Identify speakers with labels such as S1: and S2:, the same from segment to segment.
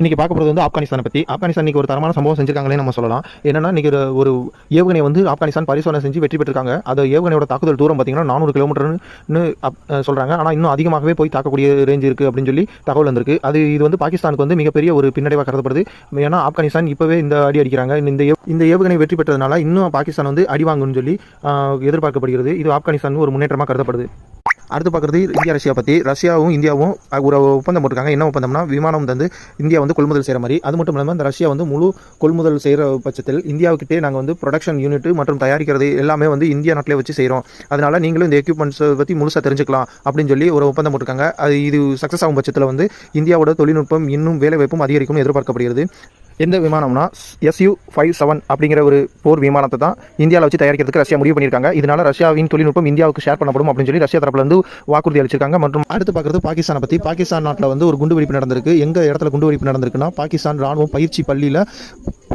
S1: இன்னைக்கு பார்க்க போகிறது வந்து ஆப்கானிஸ்தான் பற்றி ஆப்கானிஸ்தான் இன்னைக்கு ஒரு தரமான சம்பவம் செஞ்சிருக்காங்களே நம்ம சொல்லலாம். என்னன்னா இன்னைக்கு ஒரு- ஏவுகணை வந்து ஆப்கானிஸ்தான் பரிசோதனை செஞ்சு வெற்றி பெற்றிருக்காங்க. அது ஏவுகணையோட தாக்குதல் தூரம் பார்த்தீங்கன்னா நானூறு கிலோமீட்டர்னு சொல்கிறாங்க ஆனால் இன்னும் அதிகமாகவே போய் தாக்கக்கூடிய ரேஞ்ச் இருக்குது அப்படின்னு சொல்லி தகவல் வந்திருக்கு. அது இது வந்து பாகிஸ்தானுக்கு வந்து மிகப்பெரிய ஒரு பின்னடைவாக கருதப்படுது. ஏன்னா ஆப்கானிஸ்தான் இப்போவே இந்த அடி அடிக்கிறாங்க. இந்த ஏவு- இந்த ஏவுகணை வெற்றி பெற்றதுனால இன்னும் பாகிஸ்தான் வந்து அடி வாங்கும்னு சொல்லி எதிர்பார்க்கப்படுகிறது. இது ஆப்கானிஸ்தான் ஒரு முன்னேற்றமாக கருதப்படுது. அடுத்து பார்க்குறது இந்தியா ரஷ்யா பற்றி ரஷ்யாவும் இந்தியாவும் ஒரு ஒப்பந்தம் போட்டிருக்காங்க. என்ன ஒப்பந்தம்னா விமானம் வந்து இந்தியா வந்து கொள்முதல் செய்கிற மாதிரி. அது மட்டும் இல்லாமல் இந்த ரஷ்யா வந்து முழு கொள்முதல் செய்கிற பட்சத்தில் இந்தியாவுக்கிட்டே நாங்கள் வந்து ப்ரொடக்ஷன் யூனிட் மற்றும் தயாரிக்கிறது எல்லாமே வந்து இந்தியா நாட்டிலே வச்சு செய்கிறோம் அதனால நீங்களும் இந்த எக்யூப்மெண்ட்ஸை பற்றி முழுசாக தெரிஞ்சுக்கலாம் அப்படின்னு சொல்லி ஒரு ஒப்பந்தம் போட்டிருக்காங்க. அது இது சக்ஸஸ் ஆகும் பட்சத்தில் வந்து இந்தியாவோட தொழில்நுட்பம் இன்னும் வேலைவாய்ப்பும் அதிகரிக்கும் எதிர்பார்க்கப்படுகிறது. எந்த விமானம்னா எஸ்யூ ஃபைவ் செவன் அப்படிங்கிற ஒரு போர் விமானத்தை தான் இந்தியாவில் வச்சு தயாரிக்கிறதுக்கு ரஷ்யா முடிவு பண்ணியிருக்காங்க. இதனால ரஷ்யாவின் தொழில்நுட்பம் இந்தியாவுக்கு ஷேர் பண்ணப்படும் அப்படின்னு சொல்லி ரஷ்யா தரப்புல இருந்து வாக்குறுதி அளிச்சிருக்காங்க. மற்றும் அடுத்து பார்க்குறது பாகிஸ்தானை பற்றி பாகிஸ்தான் நாட்டில் வந்து ஒரு குண்டுவெடிப்பு நடந்திருக்கு. எங்கள் இடத்துல குண்டுவெடிப்பு நடந்திருக்குன்னா பாகிஸ்தான் ராணுவம் பயிற்சி பள்ளியில்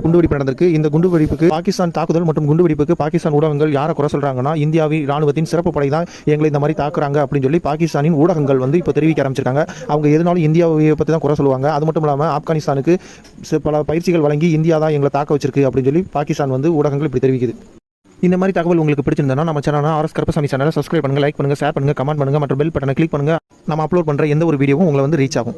S1: குண்டுவெடிப்பு நடந்திருக்கு. இந்த குண்டுவெடிப்புக்கு பாகிஸ்தான் தாக்குதல் மற்றும் குண்டுவெடிப்புக்கு பாகிஸ்தான் ஊடகங்கள் யாரை குறை சொல்றாங்கன்னா இந்தியாவின் ராணுவத்தின் சிறப்பு படை தான் எங்களை இந்த மாதிரி தாக்குறாங்க அப்படின்னு சொல்லி பாகிஸ்தானின் ஊடகங்கள் வந்து இப்போ தெரிவிக்க ஆரம்பிச்சிருக்காங்க. அவங்க எதுனாலும் இந்தியாவை பற்றி தான் குறை சொல்லுவாங்க. அது மட்டும் இல்லாமல் ஆப்கானிஸ்தானுக்கு பல பயிற்சிகள் வழங்கி இந்தியா தான் எங்களை தாக்க வச்சிருக்கு அப்படின்னு சொல்லி பாகிஸ்தான் வந்து ஊடகங்கள் இப்படி தெரிவிக்குது. இந்த மாதிரி தகவல் உங்களுக்கு பிடிச்சிருந்தா நம்ம சேனல் ஆர்எஸ் கருப்பசாமி சேனலை சப்ஸ்கிரைப் பண்ணுங்கள் லைக் பண்ணுங்கள் ஷேர் பண்ணுங்கள் கமெண்ட் பண்ணுங்கள் மற்றும் பெல் பட்டனை கிளிக் பண்ணுங்கள் நம்ம அப்லோட் பண்ணுற எந்த ஒரு வீடியோவும் உங்களை வந்து ரீச் ஆகும்.